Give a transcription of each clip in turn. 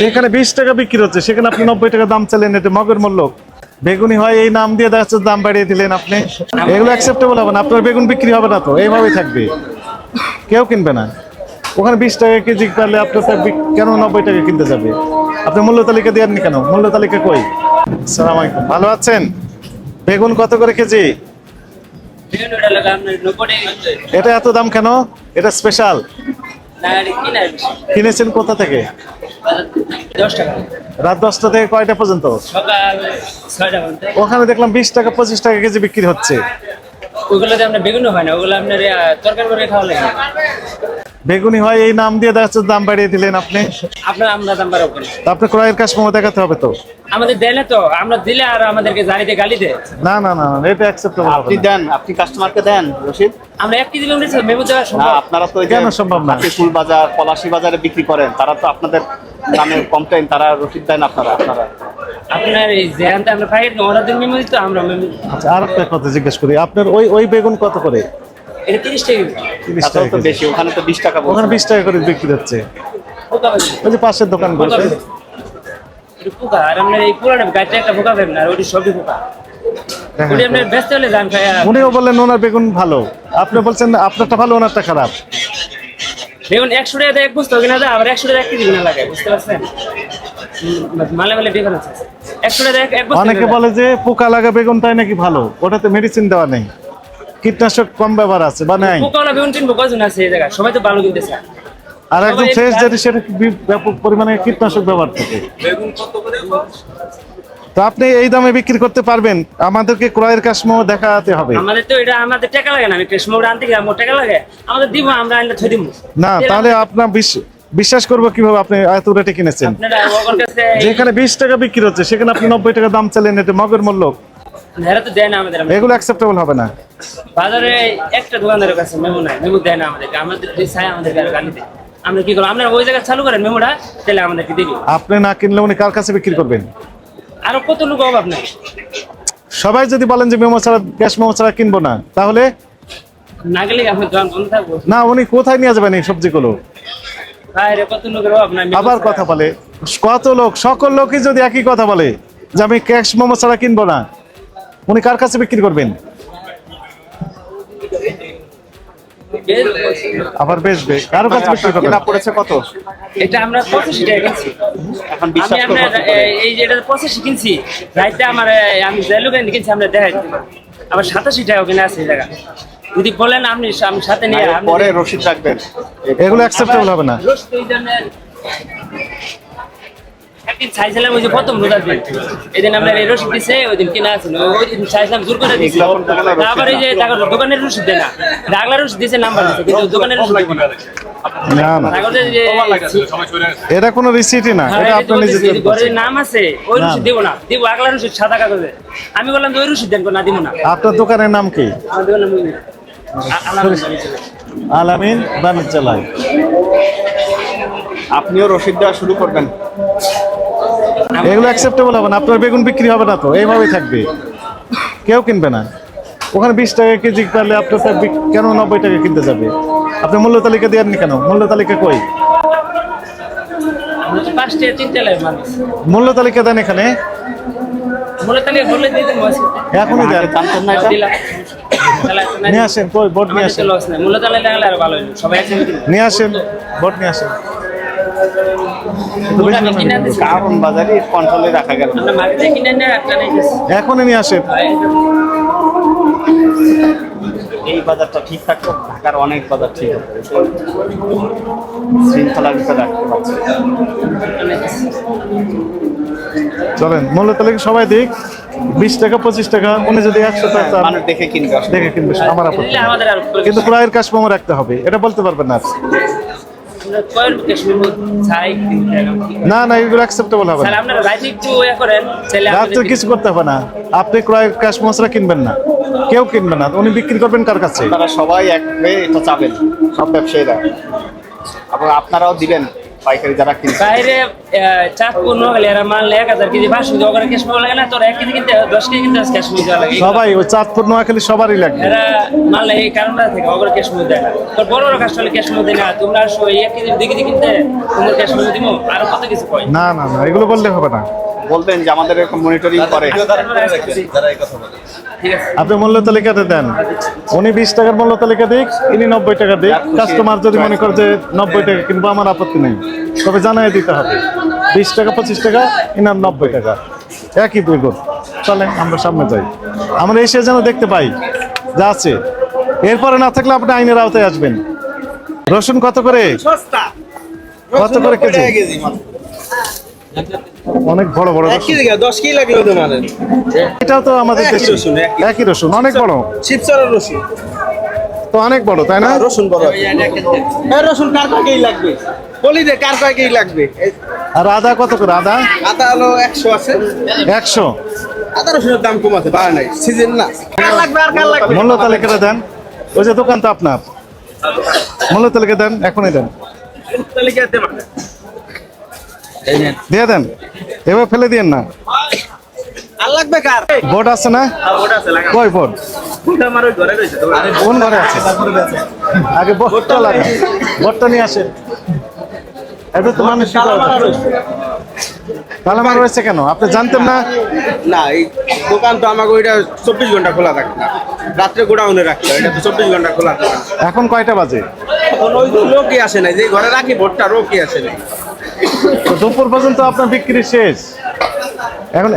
যেখানে বিশ টাকা বিক্রি হচ্ছে সেখানে আপনি নব্বই টাকা দাম চালেন এটা মগের মূল্য। বেগুনি হয় এই নাম দিয়ে দেখা দাম বাড়িয়ে দিলেন আপনি। এগুলো অ্যাকসেপ্টেবল হবে না আপনার বেগুন বিক্রি হবে না তো এইভাবেই থাকবে। কেউ কিনবে না। ওখানে বিশ টাকা কেজি পারলে আপনার কেন নব্বই টাকা কিনতে যাবে? আপনি মূল্য তালিকা দেননি কেন? মূল্য তালিকা কই? সালাম আলাইকুম। ভালো আছেন? বেগুন কত করে কেজি। এটা এত দাম কেন? এটা স্পেশাল। কিনেছেন কোথা থেকে? রাত দশটা থেকে কয়টা পর্যন্ত? ওখানে দেখলাম বিশ টাকা পঁচিশ টাকা কেজি বিক্রি হচ্ছে। ওগুলোতে আপনার বেগুনও হয় না ওগুলো আপনার তরকারি করে খাওয়া লাগে বেগুনি হয় এই নাম দিয়ে দেখা যাচ্ছে দাম বাড়িয়ে দিলেন আপনি। আপনার আমরা দাম বাড়াবো কেন? তা আপনি ক্রয়ের কাস্টমার দেখাতে হবে তো। আমাদের দেয় না তো আমরা দিলে আর আমাদেরকে জানিতে গালি দেয় না না না এটা অ্যাকসেপ্টেবল আপনি দেন আপনি কাস্টমারকে দেন রশিদ। আমরা এক কেজি লোক মেমো দেওয়া না সম্ভব? আপনারা তো কেন সম্ভব না? ফুল বাজার পলাশি বাজারে বিক্রি করেন তারা তো আপনাদের দামে কমপ্লেন তারা রসিদ দেন আপনারা আপনারা। আপনার এই যেখানটা আমরা পাই ওরা দিন মেমো দিত আমরা আচ্ছা আর একটা কথা জিজ্ঞেস করি আপনার ওই ওই বেগুন কত করে? এটা তিরিশ টাকা কেজি। তিরিশ টাকা তো বেশি ওখানে তো বিশ টাকা ওখানে বলছেন। বিশ টাকা করে বিক্রি হচ্ছে। ওই যে পাশের দোকান বসে পোকা আর আপনার এই গাছটা একটা পোকা আর ওটি সবই পোকা। হ্যাঁ, উনিও বললেন ওনার বেগুন ভালো। আপনি বলছেন আপনারটা ভালো ওনারটা খারাপ। দেখুন একশো টাকা এক বস্তু কিনা যায় আবার একশো টাকা এক কেজি কিনা লাগে বুঝতে পারছেন? মালে মালে ডিফারেন্স আছে। একশো টাকা এক- এক অনেকে বলে যে পোকা লাগা বেগুনটাই নাকি ভালো? ওটাতে মেডিসিন দেওয়া নেই। কীটনাশক কম ব্যবহার আছে বা নাই? পোকাওয়ালা বেগুন কিনবো কজন আছে এই জায়গায়। সবাই তো ভালো কিনতে আর একদম ফ্রেশ সেটা ব্যাপক পরিমাণে কীটনাশক ব্যবহার থাকে? তো আপনি এই দামে বিক্রি করতে পারবেন। আমাদেরকে ক্রয়ের কাস্টমার দেখাতে হবে। আমাদের তো এটা আমাদের টাকা লাগে না। আমি আনতে গেলে আমার টাকা লাগে। আমাদের দিব আমরা আনলে থই দিব না তাহলে আপনার বিশ্বাস করব কীভাবে আপনি এত রেটে কিনেছেন। যেখানে বিশ টাকা বিক্রি হচ্ছে সেখানে আপনি নব্বই টাকা দাম চাইলেন এটা মগের মূল্য। হেরা তো দেয় না আমাদের এগুলো অ্যাকসেপ্টেবল হবে না। বাজারে একটা দোকানদারের কাছে মেমো নাই মেমো দেয় না আমাদেরকে। আমাদের যে চায় আমাদেরকে আর গালি দেয়। আমরা কি করব? আমরা ওই জায়গায় চালু করেন মেমোটা তাহলে আমাদেরকে দিবি। আপনি না কিনলে উনি কার কাছে বিক্রি করবেন? আরও কত লোক অভাব নাই। সবাই যদি বলেন যে মেমো ছাড়া গ্যাস মেমো ছাড়া কিনবো না তাহলে? না গেলে আপনার দোকান বন্ধ থাকব? না উনি কোথায় নিয়ে যাবেন এই সবজিগুলো? আবার কথা বলে। কত লোক সকল লোকই যদি একই কথা বলে যে আমি ক্যাশ মোমো ছাড়া কিনবো না উনি কার কাছে বিক্রি করবেন? আবার বেশ, বেশ কারও কাছে বিক্রি করবেন? কেনা পড়েছে কত? এটা আমরা পঁচাশি টাকা কিনছি। এখন বিশ্বাস করব এ- এই যেটা পঁচাশি কিনছি রাইতে আমার আমি যে লোক কিনছি আমরা দেখাই। আবার সাতাশি টাকা কিনে আছে এই জায়গা যদি বলেন আপনি আমি সাথে নিয়ে পরে রসিদ রাখবেন। এগুলো অ্যাকসেপ্টেবল হবে না। এই জন্য একদিন চাইছিলাম ওই যে প্রথম রোজার দিন। এই দিন আপনার এই রসিদ দিছে ওই দিন কিনা আছে। ওই দিন চাইছিলাম জোর করে এই যে দোকানের দেয় না। নাম্বার দিছে কিন্তু দোকানের রসিদ না। না না। তারপরে যে এটা কোনো রিসিটই না এটা এই নিজে ঘরের নাম আছে ওই রসিদ দেবো না। দিব আগলা রসিদ সাদা কাগজে। আমি বললাম যে ওই রসিদ দেন না দিব না। আপনার দোকানের নাম কি? আমার। আলামিন বাণিজ্যালয়। আপনিও রসিদ দেওয়া শুরু করবেন। এগুলো অ্যাকসেপ্টেবল হবে না। আপনার বেগুন বিক্রি হবে না তো এইভাবেই থাকবে। কেউ কিনবে না। ওখানে বিশ টাকা কেজি পারলে আপনার কেন নব্বই টাকা কিনতে যাবে? আপনি মূল্য তালিকা দেননি কেন? মূল্য তালিকা কই? মূল্য তালিকা দেন এখানে। এখনই দেন। নিয়ে আসেন কই বোর্ড নিয়ে আসেন। নিয়ে আসেন বোর্ড নিয়ে আসেন। কারণ বাজারে কন্ট্রোলে রাখা গেল না। আমরা মার্কেটে কিনে এনে একটা নিয়ে গেছি। এখনই নিয়ে আসেন এই বাজারটা ঠিক থাকতো ঢাকার অনেক বাজার ঠিক হতো শৃঙ্খলার ভিতরে রাখতে পারছে। চলেন মূল্য তালিকা সবাই দিক বিশ টাকা পঁচিশ টাকা উনি যদি একশো টাকা দেখে কিনবে। দেখে কিনবে আমার আপত্তি কিন্তু ক্রয়ের কাস্টমার রাখতে হবে এটা বলতে পারবেন না না না এগুলো অ্যাকসেপ্টেবল হবে না। আপনারা রাইতে একটু ইয়ে করেন রাত্রে কিছু করতে হবে না। আপনি ক্রয় ক্যাশ মশলা কিনবেন না। কেউ কিনবে না। উনি বিক্রি করবেন কার কাছে? আপনারা সবাই এক হয়ে এটা চাবেন সব ব্যবসায়ীরা। আবার আপনারাও দিবেন। পাইকারি যারা কিনছে বাইরে চাঁদপুর নোয়াখালী এরা মানলে এক হাজার কেজি পাঁচশো কেজি ওখানে ক্যাশ পাওয়া লাগে না তোর এক কেজি কিনতে দশ কেজি কিনতে ক্যাশ মুই দেওয়া লাগে। সবাই ওই চাঁদপুর নোয়াখালী সবারই লাগে এরা মাল এই কারণটা থেকে ওখানে ক্যাশ মুই দেয় না। তোর বড় বড় কাস্টমার ক্যাশ মুই দেয় না তোমরা আসো এক কেজি দুই কেজি কিনতে তোমরা ক্যাশ মুই দিব আরও কত কিছু কয়? না না না এগুলো বললে হবে না। বলবেন যে আমাদের এরকম মনিটরিং করে। আপনি মূল্য তালিকাতে দেন। উনি বিশ টাকার মূল্য তালিকা দিক ইনি নব্বই টাকা দিক। কাস্টমার যদি মনে করে যে নব্বই টাকা কিনবো আমার আপত্তি নেই। তবে জানাই দিতে হবে। বিশ টাকা পঁচিশ টাকা ইনার নব্বই টাকা। একই বেগুন চলেন আমরা সামনে যাই। আমরা এসে যেন দেখতে পাই যা আছে। এরপরে না থাকলে আপনি আইনের আওতায় আসবেন। রসুন কত করে? কত করে কেজি? অনেক বড় বড় রসুন। দশ কেজি লাগল তোমাদের। এটাও তো আমাদের দেশে। রসুন, একই। একই রসুন অনেক বড়। শিবচরের রসুন। তো অনেক বড় তাই না? রসুন বড় এই রসুন কার কয় লাগবে? বলি দে কার কয় কেজি লাগবে? আর আদা কত করে আদা? আদা হলো একশো আছে। একশো? আদা রসুনের দাম কম আছে বাড়া নাই সিজন না। কার লাগবে আর কার লাগবে? মূল্য তালিকাটা দেন। ওই যে দোকান তো আপনার। মূল্য তালিকা দেন এখনই দেন। তালিকা দিয়ে দেন। এবার ফেলে দিয়েন না। আর লাগবে কার? বোর্ড আছে না? কই কোন ঘরে আছে? আগে বোর্ডটা লাগে বোর্ডটা নিয়ে আসেন। এটা তো মানুষ রয়েছে। কেন? আপনি জানতেন না? না এই দোকান তো আমাকে ওইটা চব্বিশ ঘণ্টা খোলা থাকে না। রাত্রে গোডাউনে রাখতে হয় এটা তো চব্বিশ ঘণ্টা খোলা থাকে এখন কয়টা বাজে? এখন ওই লোকই আসে নাই যে ঘরে রাখি ভোটটা রোগই আসে তো দুপুর পর্যন্ত আপনার বিক্রি শেষ। এখন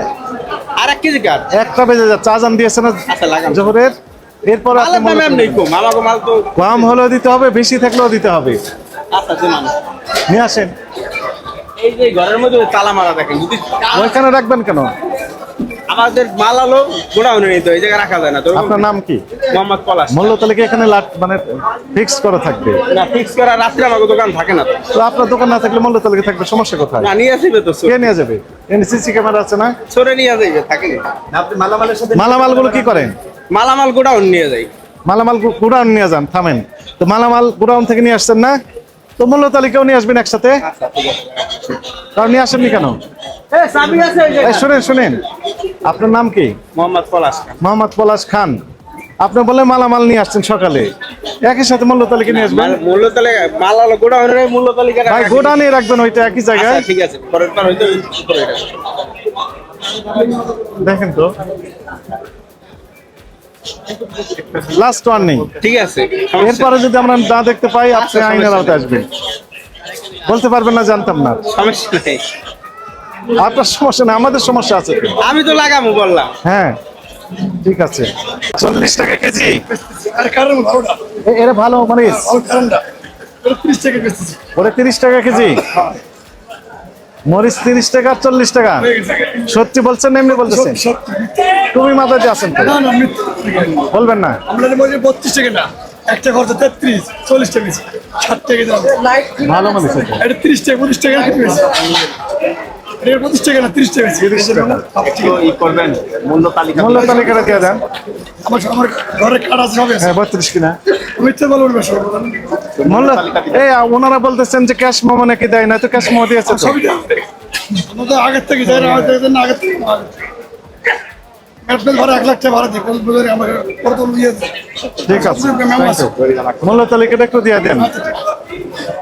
আর এক কেজি একটা বেজে যা চা জান দিয়েছে না আচ্ছা জোহরের? এরপর কম মাল তো কম হলেও দিতে হবে বেশি থাকলেও দিতে হবে। আচ্ছা নিয়ে আসেন। এই যে ঘরের মধ্যে তালা মারা দেখেন ওইখানে রাখবেন কেন? আমাদের মাল আলো গোডাউনে নিতে এই জায়গায় রাখা যায় না তো আপনার নাম কি? মোহাম্মদ পলাশ। মূল্য তালিকা এখানে লাট মানে ফিক্স করা থাকবে? না ফিক্স করা রাত্রে আমাকে দোকান থাকে না তো। আপনার দোকান না থাকলে মূল্য তালিকা থাকবে? সমস্যা কোথায়? না নিয়ে আসবে তো কে নিয়ে যাবে? সিসি ক্যামেরা আছে না? সরে নিয়ে যাইবে থাকে মালামালগুলো কি করেন? মালামাল গোডাউন নিয়ে যাই। মালামাল গুডাউন নিয়ে যান থামেন। তো মালামাল গুডাউন থেকে নিয়ে আসছেন না? তো মূল্য তালিকাও নিয়ে আসবেন একসাথে? কারণ নিয়ে আসেননি কেন? শুনেন শুনেন। আপনার নাম কি? মোহাম্মদ পলাশ মোহাম্মদ পলাশ খান। আপনি বলে মালামাল নিয়ে আসছেন সকালে। একই সাথে মূল্য তালিকা নিয়ে আসবেন? মাল- মূল্য তালিকা মাল আলো গোডাউনের মূল্য তালিকা ভাই রাখা- গোডাউনে রাখবেন ওইটা একই জায়গায়। আচ্ছা, ঠিক আছে। পরের বার হয়তো দেখেন তো। লাস্ট ওয়ার্নিং ঠিক আছে। এরপরে যদি আমরা না দেখতে পাই আপনি আচ্ছা, আইনের আওতায় আসবেন। বলতে পারবেন না জানতাম না। সমস্যা নেই। আপনার সমস্যা না আমাদের সমস্যা আছে আমি তো লাগামো বললাম। হ্যাঁ ঠিক আছে। চল্লিশ টাকা কেজি। এরা ভালো মানে ভালো কারণটা। ত্রিশ টাকা বেচতেছি ওরা তিরিশ টাকা কেজি? মরিচ তিরিশ টাকা আর চল্লিশ টাকা? সত্যি বলছেন না এমনি বলতেছেন? তুমি মাথায় দিয়ে আছেন না না বলবেন না। বত্রিশ টাকা না একটা খরচা তেত্রিশ চল্লিশ টাকা বেশি ষাট টাকা ভালো মরিচ এটা। তিরিশ টাকা পঁচিশ টাকা এটা পঁচিশ টাকা না তিরিশ টাকা তিরিশ টাকা। ই করবেন মূল্য তালিকা মূল্য তালিকাটা দিয়ে দেন। আমার আমার ঘরে কাঠ আছে আছে। হ্যাঁ বত্রিশ কিনা? মিথ্যা বলবেন না সব মূল্য এই ওনারা বলতেছেন যে ক্যাশ মোমো নাকি দেয় না তো ক্যাশ মোমো দিয়েছে সবই আমাদের আগের থেকে যাই না আগের থেকে ঠিক আছে মূল্য তালিকাটা একটু দিয়ে দেন।